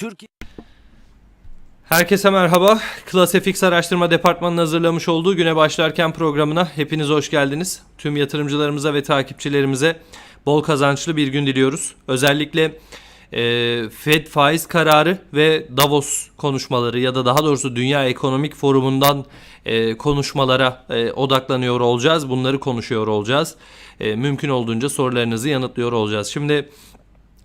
Türkiye Herkese merhaba. Class Araştırma Departmanı'nın hazırlamış olduğu güne başlarken programına hepiniz hoş geldiniz. Tüm yatırımcılarımıza ve takipçilerimize bol kazançlı bir gün diliyoruz. Özellikle e, Fed faiz kararı ve Davos konuşmaları ya da daha doğrusu Dünya Ekonomik Forumu'ndan e, konuşmalara e, odaklanıyor olacağız. Bunları konuşuyor olacağız. E, mümkün olduğunca sorularınızı yanıtlıyor olacağız. Şimdi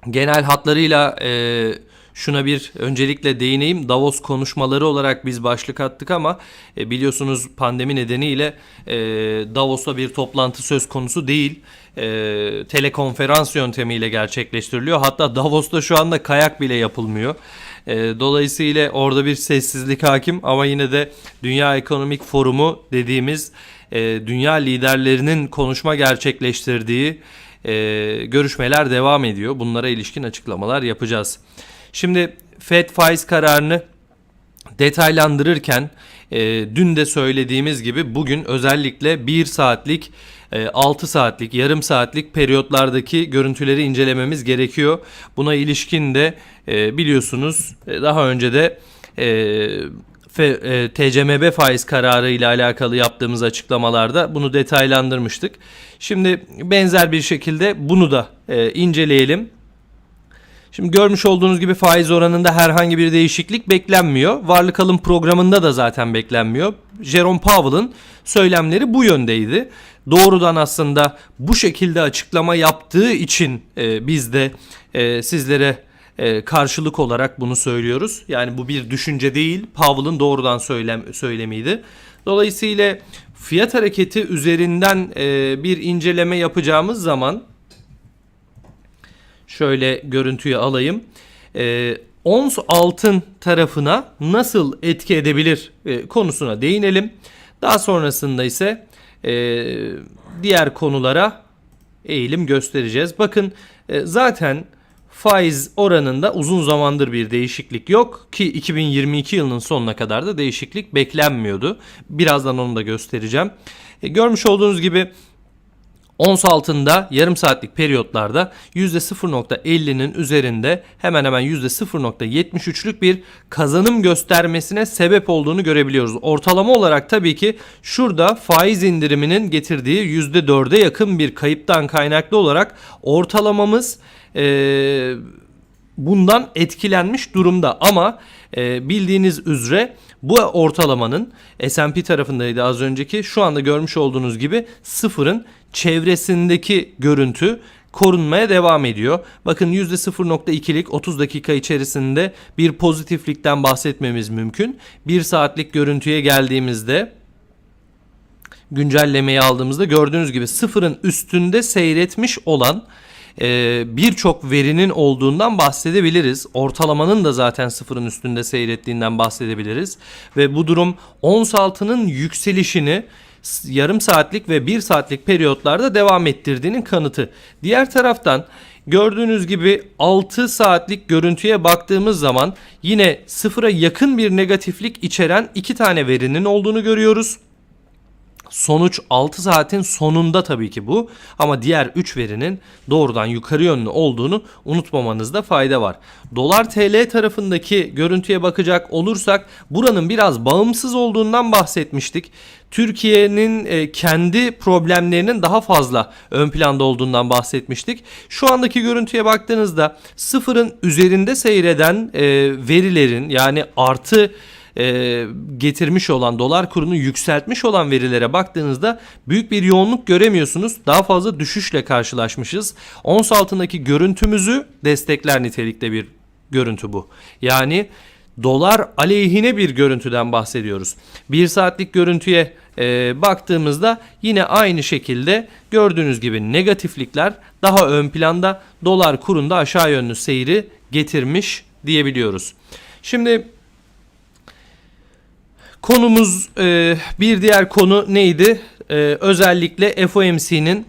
genel hatlarıyla e, şuna bir öncelikle değineyim. Davos konuşmaları olarak biz başlık attık ama e, biliyorsunuz pandemi nedeniyle e, Davos'ta bir toplantı söz konusu değil. E, telekonferans yöntemiyle gerçekleştiriliyor. Hatta Davos'ta şu anda kayak bile yapılmıyor. E, dolayısıyla orada bir sessizlik hakim ama yine de Dünya Ekonomik Forumu dediğimiz e, dünya liderlerinin konuşma gerçekleştirdiği e, görüşmeler devam ediyor. Bunlara ilişkin açıklamalar yapacağız. Şimdi Fed faiz kararını detaylandırırken e, dün de söylediğimiz gibi bugün özellikle 1 saatlik, e, 6 saatlik, yarım saatlik periyotlardaki görüntüleri incelememiz gerekiyor. Buna ilişkin de e, biliyorsunuz e, daha önce de e, e, TCMB faiz kararı ile alakalı yaptığımız açıklamalarda bunu detaylandırmıştık. Şimdi benzer bir şekilde bunu da e, inceleyelim. Şimdi görmüş olduğunuz gibi faiz oranında herhangi bir değişiklik beklenmiyor. Varlık alım programında da zaten beklenmiyor. Jerome Powell'ın söylemleri bu yöndeydi. Doğrudan aslında bu şekilde açıklama yaptığı için e, biz de e, sizlere e, karşılık olarak bunu söylüyoruz. Yani bu bir düşünce değil, Powell'ın doğrudan söylem söylemiydi. Dolayısıyla fiyat hareketi üzerinden e, bir inceleme yapacağımız zaman şöyle görüntüyü alayım. E, ons altın tarafına nasıl etki edebilir e, konusuna değinelim. Daha sonrasında ise e, diğer konulara eğilim göstereceğiz. Bakın e, zaten faiz oranında uzun zamandır bir değişiklik yok ki 2022 yılının sonuna kadar da değişiklik beklenmiyordu. Birazdan onu da göstereceğim. E, görmüş olduğunuz gibi Ons altında yarım saatlik periyotlarda %0.50'nin üzerinde hemen hemen %0.73'lük bir kazanım göstermesine sebep olduğunu görebiliyoruz. Ortalama olarak tabii ki şurada faiz indiriminin getirdiği %4'e yakın bir kayıptan kaynaklı olarak ortalamamız ee, bundan etkilenmiş durumda ama e, bildiğiniz üzere bu ortalamanın S&P tarafındaydı az önceki şu anda görmüş olduğunuz gibi sıfırın çevresindeki görüntü korunmaya devam ediyor. Bakın %0.2'lik 30 dakika içerisinde bir pozitiflikten bahsetmemiz mümkün. 1 saatlik görüntüye geldiğimizde güncellemeyi aldığımızda gördüğünüz gibi sıfırın üstünde seyretmiş olan e, birçok verinin olduğundan bahsedebiliriz. Ortalamanın da zaten sıfırın üstünde seyrettiğinden bahsedebiliriz. Ve bu durum ons altının yükselişini yarım saatlik ve bir saatlik periyotlarda devam ettirdiğinin kanıtı. Diğer taraftan gördüğünüz gibi 6 saatlik görüntüye baktığımız zaman yine sıfıra yakın bir negatiflik içeren iki tane verinin olduğunu görüyoruz. Sonuç 6 saatin sonunda tabii ki bu ama diğer 3 verinin doğrudan yukarı yönlü olduğunu unutmamanızda fayda var. Dolar TL tarafındaki görüntüye bakacak olursak buranın biraz bağımsız olduğundan bahsetmiştik. Türkiye'nin e, kendi problemlerinin daha fazla ön planda olduğundan bahsetmiştik. Şu andaki görüntüye baktığınızda sıfırın üzerinde seyreden e, verilerin yani artı e, getirmiş olan dolar kurunu yükseltmiş olan verilere baktığınızda büyük bir yoğunluk göremiyorsunuz. Daha fazla düşüşle karşılaşmışız. Ons altındaki görüntümüzü destekler nitelikte bir görüntü bu. Yani dolar aleyhine bir görüntüden bahsediyoruz. Bir saatlik görüntüye e, baktığımızda yine aynı şekilde gördüğünüz gibi negatiflikler daha ön planda dolar kurunda aşağı yönlü seyri getirmiş diyebiliyoruz. Şimdi Konumuz e, bir diğer konu neydi? E, özellikle FOMC'nin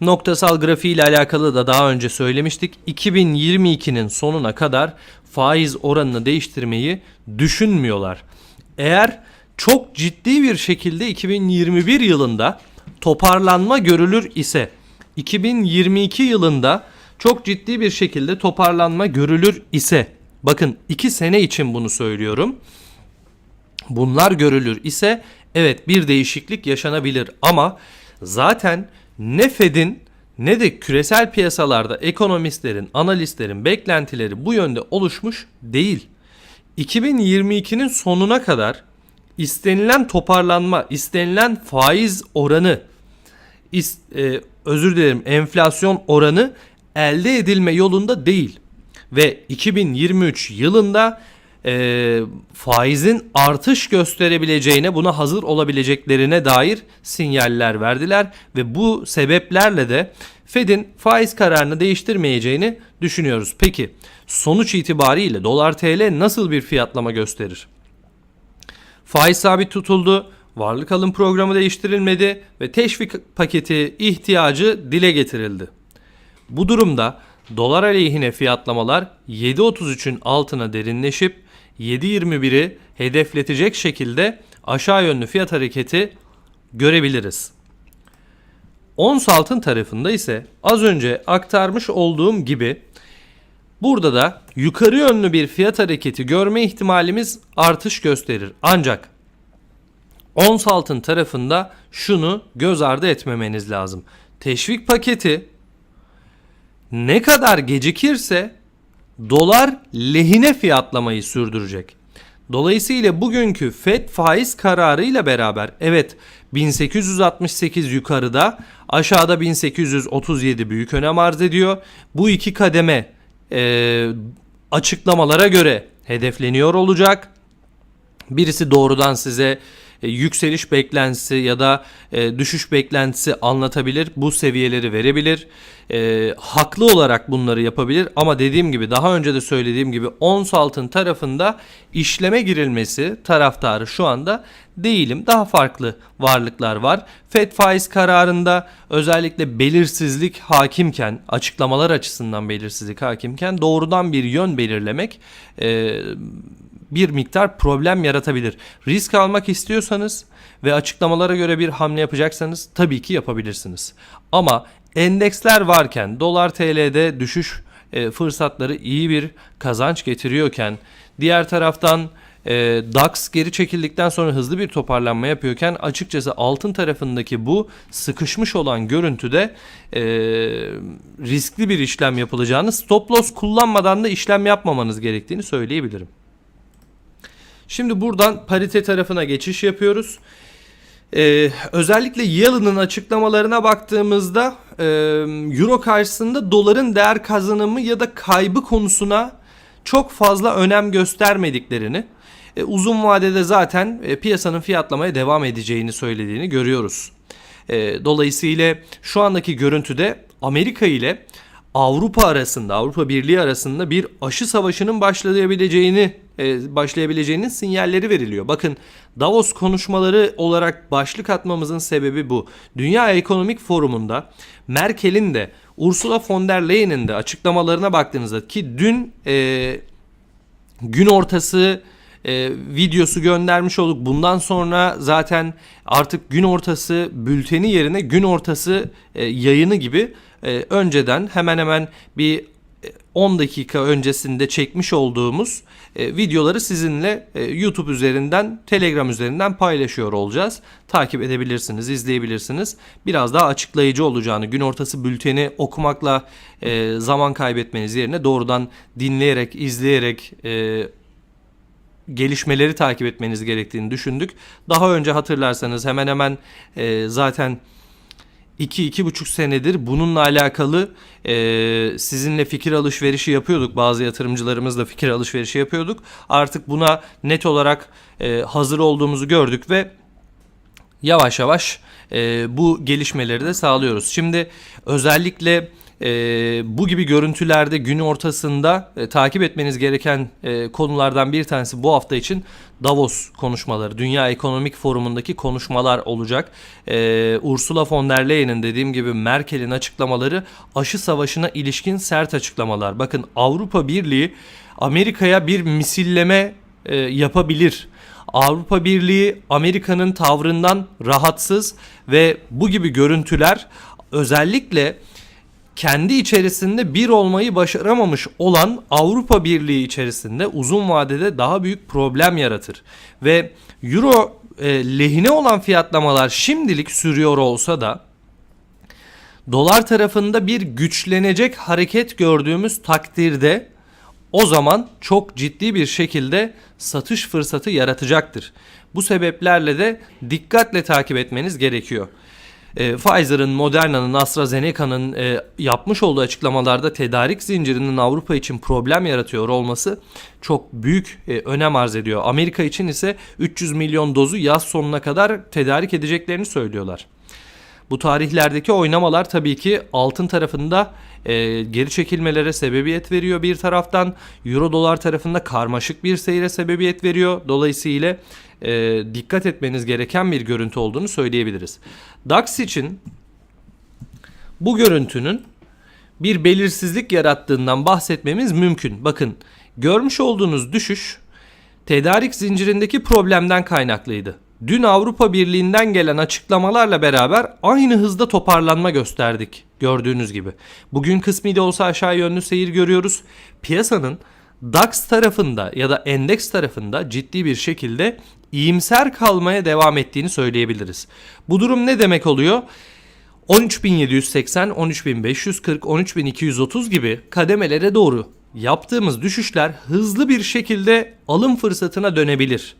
noktasal grafiği ile alakalı da daha önce söylemiştik. 2022'nin sonuna kadar faiz oranını değiştirmeyi düşünmüyorlar. Eğer çok ciddi bir şekilde 2021 yılında toparlanma görülür ise 2022 yılında çok ciddi bir şekilde toparlanma görülür ise bakın 2 sene için bunu söylüyorum bunlar görülür ise evet bir değişiklik yaşanabilir ama zaten ne Fed'in ne de küresel piyasalarda ekonomistlerin, analistlerin beklentileri bu yönde oluşmuş değil. 2022'nin sonuna kadar istenilen toparlanma, istenilen faiz oranı, is, e, özür dilerim enflasyon oranı elde edilme yolunda değil. Ve 2023 yılında e, faizin artış gösterebileceğine, buna hazır olabileceklerine dair sinyaller verdiler ve bu sebeplerle de Fed'in faiz kararını değiştirmeyeceğini düşünüyoruz. Peki sonuç itibariyle dolar TL nasıl bir fiyatlama gösterir? Faiz sabit tutuldu, varlık alım programı değiştirilmedi ve teşvik paketi ihtiyacı dile getirildi. Bu durumda dolar aleyhine fiyatlamalar 7.33'ün altına derinleşip 7.21'i hedefletecek şekilde aşağı yönlü fiyat hareketi görebiliriz. Ons altın tarafında ise az önce aktarmış olduğum gibi burada da yukarı yönlü bir fiyat hareketi görme ihtimalimiz artış gösterir. Ancak ons altın tarafında şunu göz ardı etmemeniz lazım. Teşvik paketi ne kadar gecikirse dolar lehine fiyatlamayı sürdürecek. Dolayısıyla bugünkü FED faiz kararıyla beraber evet 1868 yukarıda aşağıda 1837 büyük önem arz ediyor. Bu iki kademe e, açıklamalara göre hedefleniyor olacak. Birisi doğrudan size e, yükseliş beklentisi ya da e, düşüş beklentisi anlatabilir. Bu seviyeleri verebilir. E, haklı olarak bunları yapabilir ama dediğim gibi daha önce de söylediğim gibi ons altın tarafında işleme girilmesi taraftarı şu anda değilim. Daha farklı varlıklar var. Fed faiz kararında özellikle belirsizlik hakimken, açıklamalar açısından belirsizlik hakimken doğrudan bir yön belirlemek e, bir miktar problem yaratabilir. Risk almak istiyorsanız ve açıklamalara göre bir hamle yapacaksanız tabii ki yapabilirsiniz. Ama endeksler varken dolar TL'de düşüş e, fırsatları iyi bir kazanç getiriyorken diğer taraftan e, DAX geri çekildikten sonra hızlı bir toparlanma yapıyorken açıkçası altın tarafındaki bu sıkışmış olan görüntüde e, riskli bir işlem yapılacağını stop loss kullanmadan da işlem yapmamanız gerektiğini söyleyebilirim. Şimdi buradan parite tarafına geçiş yapıyoruz. Ee, özellikle Yellen'ın açıklamalarına baktığımızda e, Euro karşısında doların değer kazanımı ya da kaybı konusuna çok fazla önem göstermediklerini, e, uzun vadede zaten e, piyasanın fiyatlamaya devam edeceğini söylediğini görüyoruz. E, dolayısıyla şu andaki görüntüde Amerika ile Avrupa arasında, Avrupa Birliği arasında bir aşı savaşının başlayabileceğini e, başlayabileceğinin sinyalleri veriliyor. Bakın Davos konuşmaları olarak başlık atmamızın sebebi bu. Dünya Ekonomik Forumu'nda Merkel'in de Ursula von der Leyen'in de açıklamalarına baktığınızda ki dün e, gün ortası e, videosu göndermiş olduk. Bundan sonra zaten artık gün ortası bülteni yerine gün ortası e, yayını gibi e, önceden hemen hemen bir 10 dakika öncesinde çekmiş olduğumuz e, videoları sizinle e, YouTube üzerinden, Telegram üzerinden paylaşıyor olacağız. Takip edebilirsiniz, izleyebilirsiniz. Biraz daha açıklayıcı olacağını, gün ortası bülteni okumakla e, zaman kaybetmeniz yerine doğrudan dinleyerek, izleyerek e, gelişmeleri takip etmeniz gerektiğini düşündük. Daha önce hatırlarsanız hemen hemen e, zaten 2-2,5 senedir bununla alakalı e, sizinle fikir alışverişi yapıyorduk. Bazı yatırımcılarımızla fikir alışverişi yapıyorduk. Artık buna net olarak e, hazır olduğumuzu gördük ve yavaş yavaş e, bu gelişmeleri de sağlıyoruz. Şimdi özellikle e, bu gibi görüntülerde gün ortasında e, takip etmeniz gereken e, konulardan bir tanesi bu hafta için Davos konuşmaları, Dünya Ekonomik Forumu'ndaki konuşmalar olacak. E, Ursula von der Leyen'in dediğim gibi Merkel'in açıklamaları aşı savaşına ilişkin sert açıklamalar. Bakın Avrupa Birliği Amerika'ya bir misilleme e, yapabilir. Avrupa Birliği Amerika'nın tavrından rahatsız ve bu gibi görüntüler özellikle kendi içerisinde bir olmayı başaramamış olan Avrupa Birliği içerisinde uzun vadede daha büyük problem yaratır. Ve Euro e, lehine olan fiyatlamalar şimdilik sürüyor olsa da dolar tarafında bir güçlenecek hareket gördüğümüz takdirde o zaman çok ciddi bir şekilde satış fırsatı yaratacaktır. Bu sebeplerle de dikkatle takip etmeniz gerekiyor. E, Pfizer'ın, Moderna'nın, AstraZeneca'nın e, yapmış olduğu açıklamalarda tedarik zincirinin Avrupa için problem yaratıyor olması çok büyük e, önem arz ediyor. Amerika için ise 300 milyon dozu yaz sonuna kadar tedarik edeceklerini söylüyorlar. Bu tarihlerdeki oynamalar tabii ki altın tarafında e, geri çekilmelere sebebiyet veriyor bir taraftan. Euro dolar tarafında karmaşık bir seyre sebebiyet veriyor. Dolayısıyla e, dikkat etmeniz gereken bir görüntü olduğunu söyleyebiliriz. DAX için bu görüntünün bir belirsizlik yarattığından bahsetmemiz mümkün. Bakın görmüş olduğunuz düşüş tedarik zincirindeki problemden kaynaklıydı. Dün Avrupa Birliği'nden gelen açıklamalarla beraber aynı hızda toparlanma gösterdik gördüğünüz gibi. Bugün kısmi de olsa aşağı yönlü seyir görüyoruz. Piyasanın DAX tarafında ya da endeks tarafında ciddi bir şekilde iyimser kalmaya devam ettiğini söyleyebiliriz. Bu durum ne demek oluyor? 13.780, 13.540, 13.230 gibi kademelere doğru yaptığımız düşüşler hızlı bir şekilde alım fırsatına dönebilir.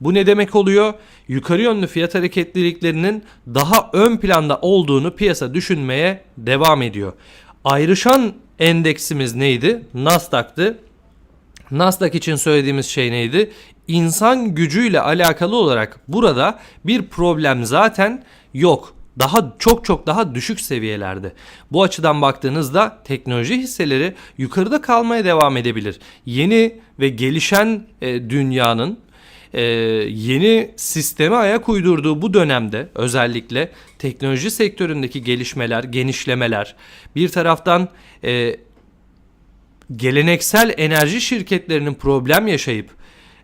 Bu ne demek oluyor? Yukarı yönlü fiyat hareketliliklerinin daha ön planda olduğunu piyasa düşünmeye devam ediyor. Ayrışan endeksimiz neydi? Nasdaq'tı. Nasdaq için söylediğimiz şey neydi? İnsan gücüyle alakalı olarak burada bir problem zaten yok. Daha çok çok daha düşük seviyelerde. Bu açıdan baktığınızda teknoloji hisseleri yukarıda kalmaya devam edebilir. Yeni ve gelişen e, dünyanın e, yeni sisteme ayak uydurduğu bu dönemde özellikle teknoloji sektöründeki gelişmeler, genişlemeler bir taraftan e, geleneksel enerji şirketlerinin problem yaşayıp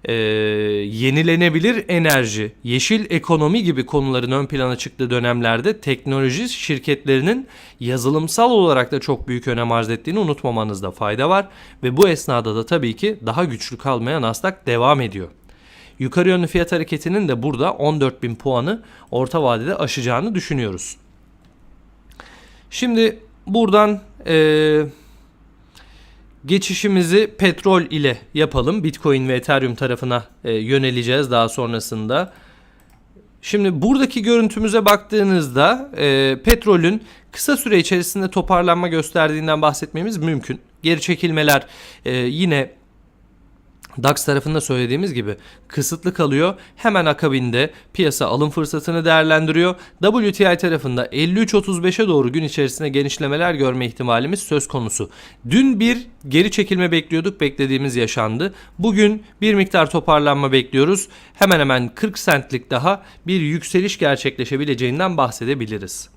e, yenilenebilir enerji, yeşil ekonomi gibi konuların ön plana çıktığı dönemlerde teknoloji şirketlerinin yazılımsal olarak da çok büyük önem arz ettiğini unutmamanızda fayda var ve bu esnada da tabii ki daha güçlü kalmaya Nasdaq devam ediyor. Yukarı yönlü fiyat hareketinin de burada 14.000 puanı orta vadede aşacağını düşünüyoruz. Şimdi buradan eee Geçişimizi petrol ile yapalım. Bitcoin ve Ethereum tarafına e, yöneleceğiz daha sonrasında. Şimdi buradaki görüntümüze baktığınızda e, petrolün kısa süre içerisinde toparlanma gösterdiğinden bahsetmemiz mümkün. Geri çekilmeler e, yine DAX tarafında söylediğimiz gibi kısıtlı kalıyor. Hemen akabinde piyasa alım fırsatını değerlendiriyor. WTI tarafında 53.35'e doğru gün içerisinde genişlemeler görme ihtimalimiz söz konusu. Dün bir geri çekilme bekliyorduk. Beklediğimiz yaşandı. Bugün bir miktar toparlanma bekliyoruz. Hemen hemen 40 centlik daha bir yükseliş gerçekleşebileceğinden bahsedebiliriz.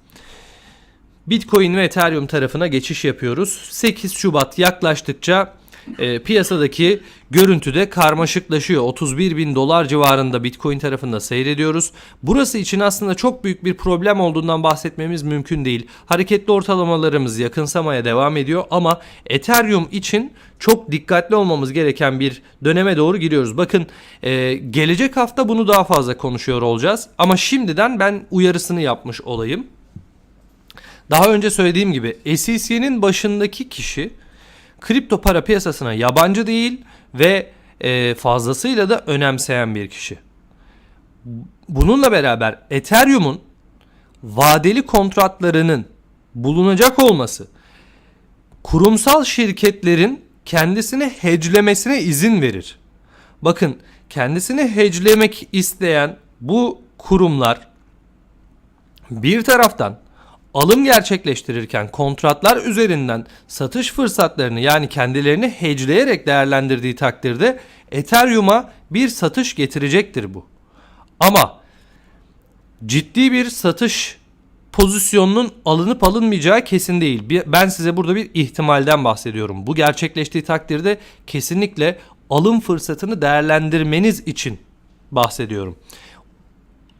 Bitcoin ve Ethereum tarafına geçiş yapıyoruz. 8 Şubat yaklaştıkça e, piyasadaki görüntü de karmaşıklaşıyor. 31 bin dolar civarında Bitcoin tarafında seyrediyoruz. Burası için aslında çok büyük bir problem olduğundan bahsetmemiz mümkün değil. Hareketli ortalamalarımız yakınsamaya devam ediyor ama Ethereum için çok dikkatli olmamız gereken bir döneme doğru giriyoruz. Bakın e, gelecek hafta bunu daha fazla konuşuyor olacağız. Ama şimdiden ben uyarısını yapmış olayım. Daha önce söylediğim gibi SEC'nin başındaki kişi kripto para piyasasına yabancı değil ve e, fazlasıyla da önemseyen bir kişi. Bununla beraber Ethereum'un vadeli kontratlarının bulunacak olması kurumsal şirketlerin kendisini hedgelemesine izin verir. Bakın kendisini hedgelemek isteyen bu kurumlar bir taraftan alım gerçekleştirirken kontratlar üzerinden satış fırsatlarını yani kendilerini hedgeleyerek değerlendirdiği takdirde Ethereum'a bir satış getirecektir bu. Ama ciddi bir satış pozisyonunun alınıp alınmayacağı kesin değil. Ben size burada bir ihtimalden bahsediyorum. Bu gerçekleştiği takdirde kesinlikle alım fırsatını değerlendirmeniz için bahsediyorum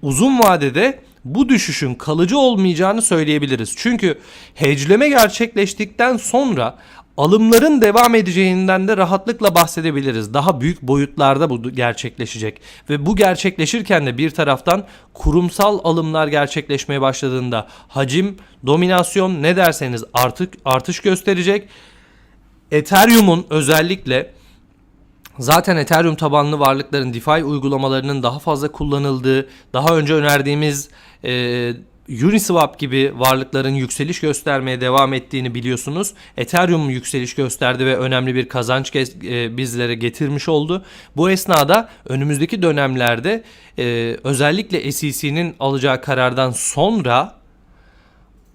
uzun vadede bu düşüşün kalıcı olmayacağını söyleyebiliriz. Çünkü hedgeleme gerçekleştikten sonra alımların devam edeceğinden de rahatlıkla bahsedebiliriz. Daha büyük boyutlarda bu gerçekleşecek ve bu gerçekleşirken de bir taraftan kurumsal alımlar gerçekleşmeye başladığında hacim, dominasyon ne derseniz artık artış gösterecek. Ethereum'un özellikle Zaten Ethereum tabanlı varlıkların DeFi uygulamalarının daha fazla kullanıldığı, daha önce önerdiğimiz e, Uniswap gibi varlıkların yükseliş göstermeye devam ettiğini biliyorsunuz. Ethereum yükseliş gösterdi ve önemli bir kazanç e, bizlere getirmiş oldu. Bu esnada önümüzdeki dönemlerde e, özellikle SEC'nin alacağı karardan sonra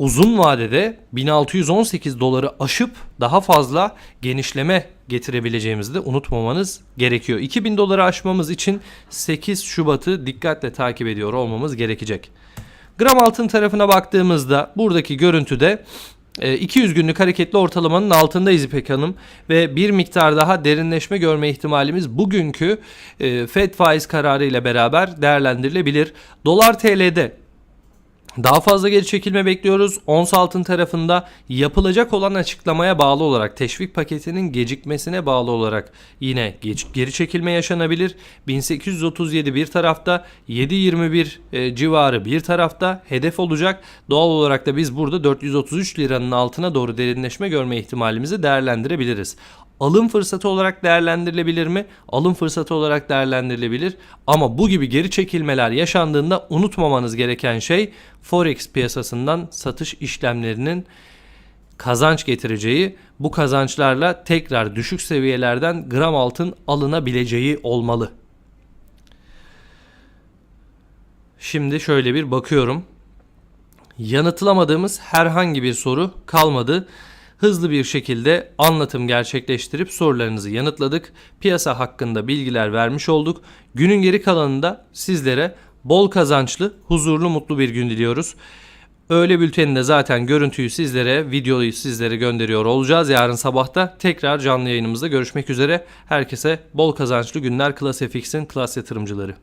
uzun vadede 1618 doları aşıp daha fazla genişleme getirebileceğimizi de unutmamanız gerekiyor. 2000 doları aşmamız için 8 Şubat'ı dikkatle takip ediyor olmamız gerekecek. Gram altın tarafına baktığımızda buradaki görüntüde e, 200 günlük hareketli ortalamanın altındayız İpek Hanım ve bir miktar daha derinleşme görme ihtimalimiz bugünkü e, Fed faiz kararı ile beraber değerlendirilebilir. Dolar TL'de daha fazla geri çekilme bekliyoruz. Ons altın tarafında yapılacak olan açıklamaya bağlı olarak teşvik paketinin gecikmesine bağlı olarak yine geri çekilme yaşanabilir. 1837 bir tarafta 7.21 e, civarı bir tarafta hedef olacak. Doğal olarak da biz burada 433 liranın altına doğru derinleşme görme ihtimalimizi değerlendirebiliriz. Alım fırsatı olarak değerlendirilebilir mi? Alım fırsatı olarak değerlendirilebilir. Ama bu gibi geri çekilmeler yaşandığında unutmamanız gereken şey Forex piyasasından satış işlemlerinin kazanç getireceği, bu kazançlarla tekrar düşük seviyelerden gram altın alınabileceği olmalı. Şimdi şöyle bir bakıyorum. Yanıtlamadığımız herhangi bir soru kalmadı. Hızlı bir şekilde anlatım gerçekleştirip sorularınızı yanıtladık. Piyasa hakkında bilgiler vermiş olduk. Günün geri kalanında sizlere bol kazançlı, huzurlu, mutlu bir gün diliyoruz. Öğle bülteninde zaten görüntüyü sizlere, videoyu sizlere gönderiyor olacağız. Yarın sabahta tekrar canlı yayınımızda görüşmek üzere. Herkese bol kazançlı günler Klas FX'in Klas yatırımcıları.